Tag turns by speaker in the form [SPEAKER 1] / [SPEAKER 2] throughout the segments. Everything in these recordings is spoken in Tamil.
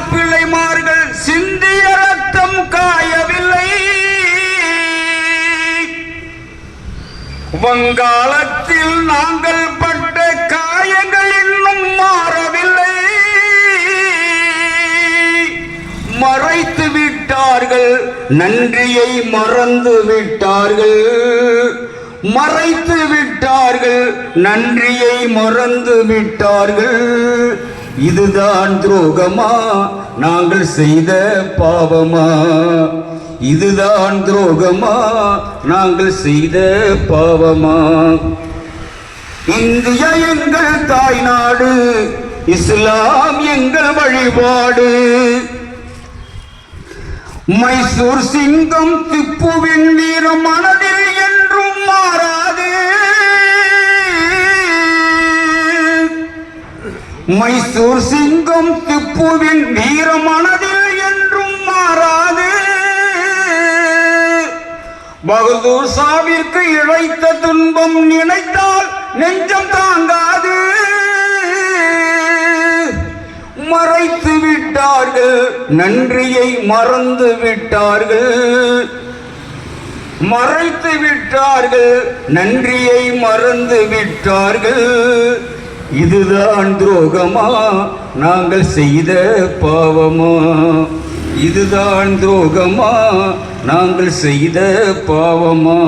[SPEAKER 1] மாப்பிள்ளைமார்கள் சிந்திய ரத்தம் காயவில்லை. வங்காளத்தில் நாங்கள் பட்ட காயங்கள் இன்னும் மாறவில்லை. மறைத்து விட்டார்கள் நன்றியை மறந்து விட்டார்கள். மறைத்து விட்டார்கள் நன்றியை மறந்து விட்டார்கள். இதுதான் துரோகமா? நாங்கள் செய்த பாவமா? இதுதான் துரோகமா? நாங்கள் செய்த பாவமா? இந்தியா எங்கள் தாய்நாடு இஸ்லாம் எங்கள் வழிபாடு. மைசூர் சிங்கம் திப்புவின் வீரம் மனதில் மைசூர் சிங்கம் திப்புவின் வீர என்றும் மாறாது. பகதூர் சாவிற்கு இழைத்த துன்பம் நினைத்தால் நெஞ்சம் தாங்காது. மறைத்து விட்டார்கள் நன்றியை மறந்து விட்டார்கள். மறைத்து விட்டார்கள் நன்றியை மறந்து விட்டார்கள். இதுதான் துரோகமா? நாங்கள் செய்த பாவமா? இதுதான் துரோகமா? நாங்கள் செய்த பாவமா?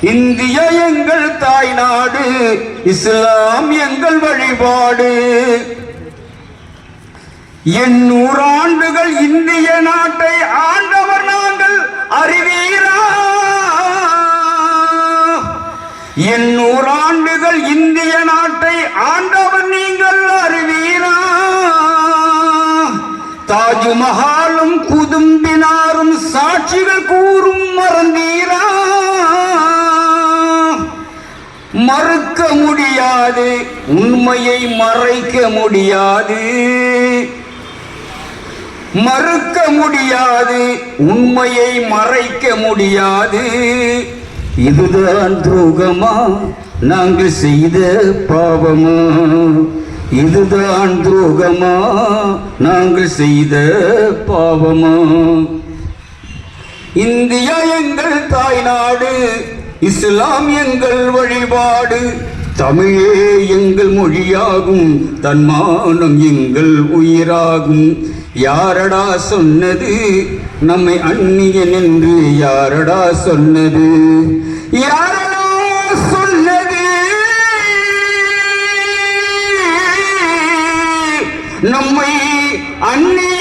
[SPEAKER 1] இந்தியா எங்கள் தாய்நாடு இஸ்லாம் எங்கள் வழிபாடு. எண்ணூறு ஆண்டுகள் இந்திய நாட்டை ஆண்டவர் நாங்கள் எண்ணூறு ஆண்டுகள் இந்திய நாட்டை ஆண்டவர் நீங்கள் அறிவீரா? தாஜ்மஹாலும் குதும்பினாரும் சாட்சிகள் கூறும் மறந்தீரா? மறுக்க முடியாது உண்மையை மறைக்க முடியாது. மறுக்க முடியாது உண்மையை மறைக்க முடியாது. இதுதான் துரோகமா? நாங்கள் செய்த பாவமா? இதுதான் துரோகமா? நாங்கள் செய்த பாவமா? இந்தியா எங்கள் தாய்நாடு இஸ்லாம் எங்கள் வழிபாடு. தமிழே எங்கள் மொழியாகும் தன்மானம் எங்கள் உயிராகும். யாரடா சொன்னது? நம்மை அந்நியன் என்று யாரடா சொன்னது? யாரடா சொன்னது? நம்மை அந்நிய